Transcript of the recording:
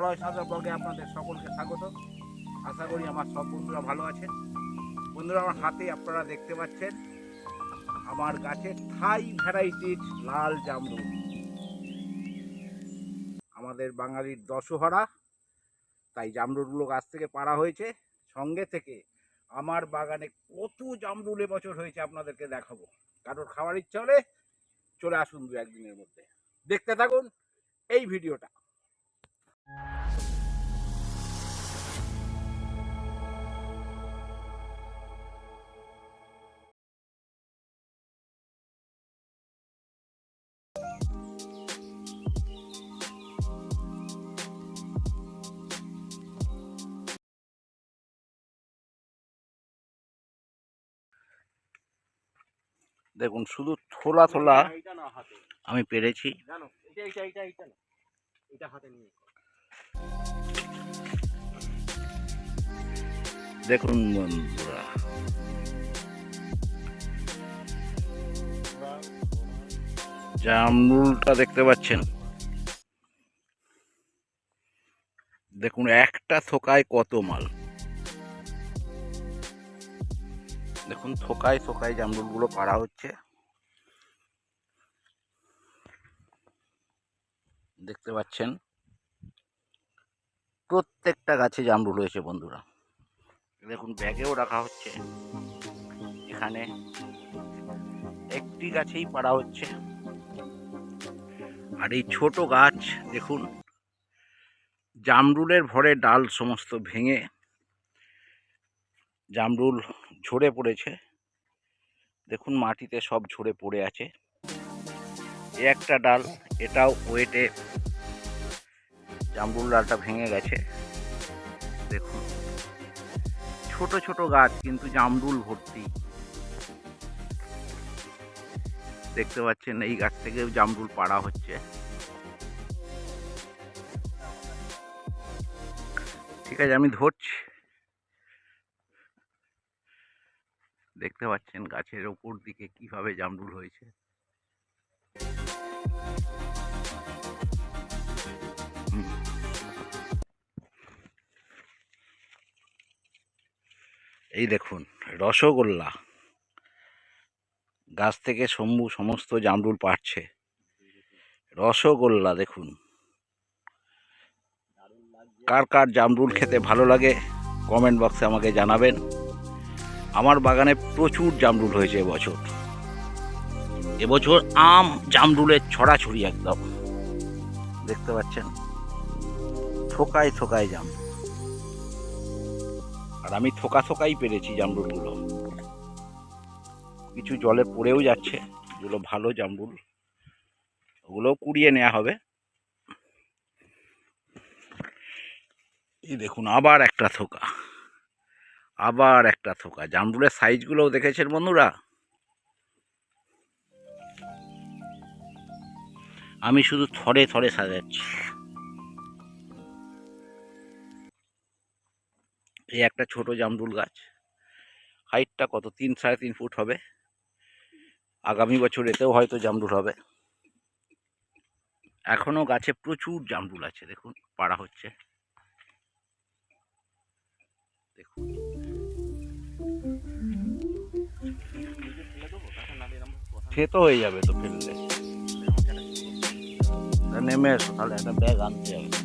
অলয় সাদা ব্লগে আপনাদের সকলকে স্বাগত। আশা করি আমার সব বন্ধুরা ভালো আছেন। বন্ধুরা, আমার হাতে আপনারা দেখতে পাচ্ছেন আমার গাছে থাই ভ্যারাইটির লাল জামরুল। আমাদের বাঙালির দশহরা, তাই জামরুলগুলো গাছ থেকে পাড়া হয়েছে। সঙ্গে থেকে আমার বাগানে কত জামরুল এবছর হয়েছে আপনাদেরকে দেখাবো। কারোর খাওয়ার ইচ্ছা হলে চলে আসুন দু একদিনের মধ্যে। দেখতে থাকুন এই ভিডিওটা। দেখুন শুধু থোলা থোলা আমি পেরেছি। দেখুন বন্ধুরা জামরুলটা দেখতে পাচ্ছেন? দেখুন একটা থোকায় কত মাল। দেখুন, থোকায় থোকায় জামরুলগুলো পাড়া হচ্ছে। দেখতে পাচ্ছেন, প্রত্যেকটা গাছে জামরুল হয়েছে বন্ধুরা। দেখুন, ব্যাগেও রাখা হচ্ছে। এখানে একটি গাছেই পাড়া হচ্ছে। আর এই ছোট গাছ, দেখুন, জামরুলের ভরে ডাল সমস্ত ভেঙে জামরুল ঝরে পড়েছে। দেখুন মাটিতে সব ঝরে পড়ে আছে। এ একটা ডাল, এটাও ওয়েটে জামরুল ডালটা ভেঙে গেছে। দেখুন। ছোট ছোট গাছ, কিন্তু জামরুল ভর্তি। দেখতে পাচ্ছেন, এই গাছ থেকে জামরুল পাড়া হচ্ছে। ঠিক আছে, আমি ধরছি। দেখতে পাচ্ছেন গাছের ওপর দিকে কীভাবে জামরুল হয়েছে। এই দেখুন, রসগোল্লা। গাছ থেকে শম্ভু সমস্ত জামরুল পাড়ছে। রসগোল্লা দেখুন। কার কার জামরুল খেতে ভালো লাগে, কমেন্ট বক্সে আমাকে জানাবেন। আমার বাগানে প্রচুর জামরুল হয়েছে এবছর। এবছর আম জামরুলের ছড়াছড়ি একদম। দেখতে পাচ্ছেন? থোকায় থোকায় জাম। আর আমি থোকা থোকাই পেরেছি জামরুলগুলো। কিছু জলে পড়েও যাচ্ছে। যেগুলো ভালো জামরুল, ওগুলোও কুড়িয়ে নেওয়া হবে। এই দেখুন, আবার একটা থোকা। আবার একটা থোকা। জামরুলের সাইজগুলোও দেখেছেন বন্ধুরা? আমি শুধু থরে থরে সাজাচ্ছি। এই একটা ছোট জামরুল গাছ। হাইটটা কত? তিন, সাড়ে তিন ফুট হবে। আগামী বছর এতেও হয়তো জামরুল হবে। এখনও গাছে প্রচুর জামরুল আছে, দেখুন, পাড়া হচ্ছে। দেখুন। খেতো হয়ে যাবে তো ফেললে। নেমে এসো তাহলে একটা ব্যাগ আনতে হবে।